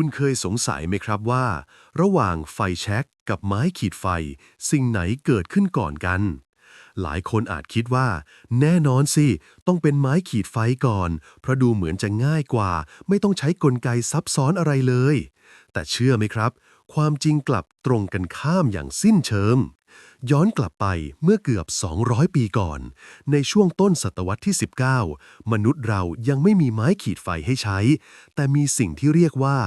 คุณเคยสงสัยไหมครับว่า ระหว่างไฟแช็กกับไม้ขีดไฟ สิ่งไหนเกิดขึ้นก่อนกัน หลายคนอาจคิดว่า แน่นอนสิ ต้องเป็นไม้ขีดไฟก่อน เพราะดูเหมือนจะง่ายกว่า ไม่ต้องใช้กลไกซับซ้อนอะไรเลย แต่เชื่อไหมครับ ความจริงกลับตรงกันข้ามอย่างสิ้นเชิง ย้อนกลับไปเมื่อเกือบ 200 ปีก่อน ในช่วงต้นศตวรรษที่ 19 มนุษย์เรายังไม่มีไม้ขีดไฟให้ใช้ แต่มีสิ่งที่เรียกว่า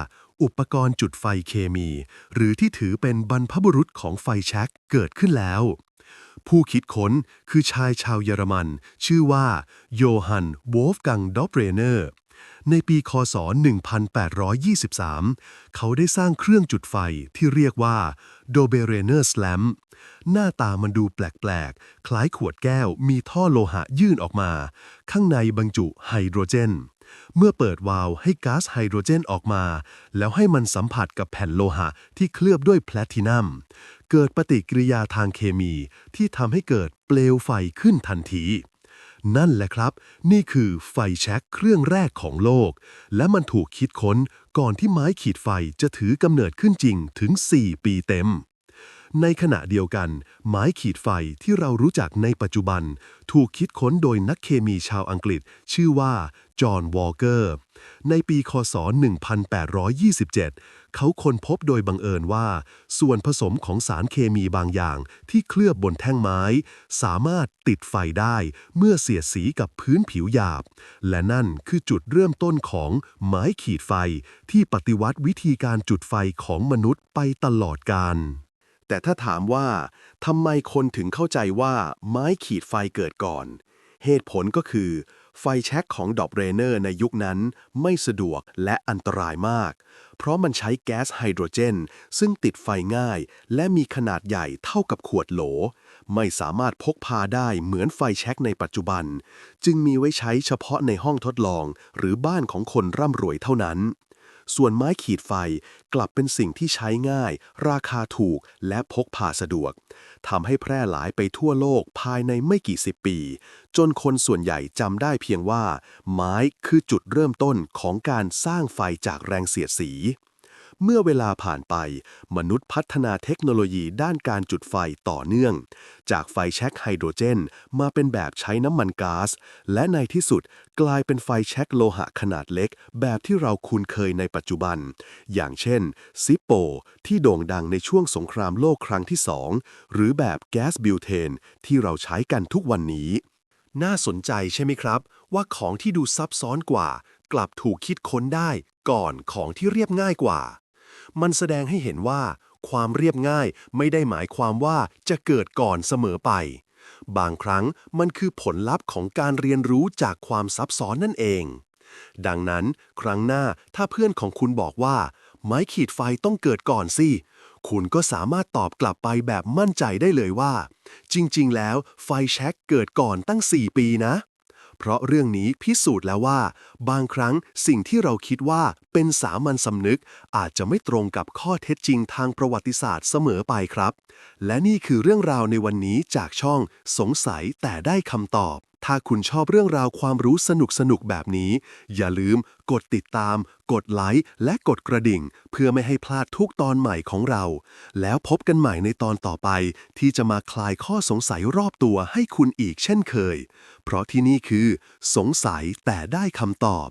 อุปกรณ์จุดไฟเคมี หรือที่ถือเป็นบรรพบุรุษของไฟแช็กเกิดขึ้นแล้วผู้คิดค้นคือชายชาวเยอรมัน ชื่อว่าโยฮันวอฟกังดอปเรเนอร์ ในปีคศ 1823 เขาได้สร้างเครื่องจุดไฟที่เรียกว่า d o b e r e n e r s Lamp หน้าตามันดูแปลกๆ คล้ายขวดแก้วมีท่อโลหะยื่นออกมา ข้างในบรรจุไฮโดรเจน เมื่อเปิดวาล์วให้ก๊าซไฮโดรเจนออกมา แล้วให้มันสัมผัสกับแผ่นโลหะที่เคลือบด้วยแพลตินัม เกิดปฏิกิริยาทางเคมีที่ทำให้เกิดเปลวไฟขึ้นทันทีนั่นแหละครับ นี่คือไฟแช็กเครื่องแรกของโลก และมันถูกคิดค้นก่อนที่ไม้ขีดไฟจะถือกำเนิดขึ้นจริงถึง 4 ปีเต็ม ในขณะเดียวกัน ไม้ขีดไฟที่เรารู้จักในปัจจุบัน ถูกคิดค้นโดยนักเคมีชาวอังกฤษ ชื่อว่า จอห์น วอลเกอร์ ในปี คศ 1827 เขาค้นพบโดยบังเอิญว่า ส่วนผสมของสารเคมีบางอย่างที่เคลือบบนแท่งไม้ สามารถติดไฟได้เมื่อเสียดสีกับพื้นผิวหยาบ และนั่นคือจุดเริ่มต้นของไม้ขีดไฟที่ปฏิวัติวิธีการจุดไฟของมนุษย์ไปตลอดกาล แต่ถ้าถามว่าทำไมคนถึงเข้าใจว่าไม้ขีดไฟเกิดก่อน เหตุผลก็คือ ไฟแช็กของดอบเรเนอร์ในยุคนั้นไม่สะดวกและอันตรายมาก เพราะมันใช้แก๊สไฮโดรเจน ซึ่งติดไฟง่าย และมีขนาดใหญ่เท่ากับขวดโหล ไม่สามารถพกพาได้เหมือนไฟแช็กในปัจจุบัน จึงมีไว้ใช้เฉพาะในห้องทดลอง หรือบ้านของคนร่ำรวยเท่านั้น ส่วนไม้ขีดไฟกลับเป็นสิ่งที่ใช้ง่าย ราคาถูกและพกพาสะดวกทำให้แพร่หลายไปทั่วโลกภายในไม่กี่สิบปี จนคนส่วนใหญ่จำได้เพียงว่า ไม้คือจุดเริ่มต้นของการสร้างไฟจากแรงเสียดสี เมื่อเวลาผ่านไป มนุษย์พัฒนาเทคโนโลยีด้านการจุดไฟต่อเนื่อง จากไฟแช็กไฮโดรเจน มาเป็นแบบใช้น้ำมันก๊าซและในที่สุดกลายเป็นไฟแช็กโลหะขนาดเล็ก แบบที่เราคุ้นเคยในปัจจุบัน อย่างเช่น ซิปโป ที่โด่งดังในช่วงสงครามโลกครั้งที่สองหรือแบบแก๊สบิวเทน ที่เราใช้กันทุกวันนี้ น่าสนใจใช่ไหมครับ ว่าของที่ดูซับซ้อนกว่า กลับถูกคิดค้นได้ก่อนของที่เรียบง่ายกว่า มันแสดงให้เห็นว่า ความเรียบง่ายไม่ได้หมายความว่าจะเกิดก่อนเสมอไป บางครั้งมันคือผลลัพธ์ของการเรียนรู้จากความซับซ้อนนั่นเอง ดังนั้น ครั้งหน้าถ้าเพื่อนของคุณบอกว่า ไม้ขีดไฟต้องเกิดก่อนสิคุณก็สามารถตอบกลับไปแบบมั่นใจได้เลยว่า จริง ๆ แล้วไฟแช็กเกิดก่อนตั้ง 4 ปีนะ เพราะเรื่องนี้พิสูจน์แล้วว่า บางครั้งสิ่งที่เราคิดว่าเป็นสามัญสำนึก อาจจะไม่ตรงกับข้อเท็จจริงทางประวัติศาสตร์เสมอไปครับ และนี่คือเรื่องราวในวันนี้จากช่องสงสัยแต่ได้คำตอบถ้าคุณชอบเรื่องราวความรู้สนุกสนุกๆแบบนี้ อย่าลืมกดติดตาม กดไลค์และกดกระดิ่ง เพื่อไม่ให้พลาดทุกตอนใหม่ของเรา แล้วพบกันใหม่ในตอนต่อไป ที่จะมาคลายข้อสงสัยรอบตัวให้คุณอีกเช่นเคย เพราะที่นี่คือ สงสัยแต่ได้คำตอบ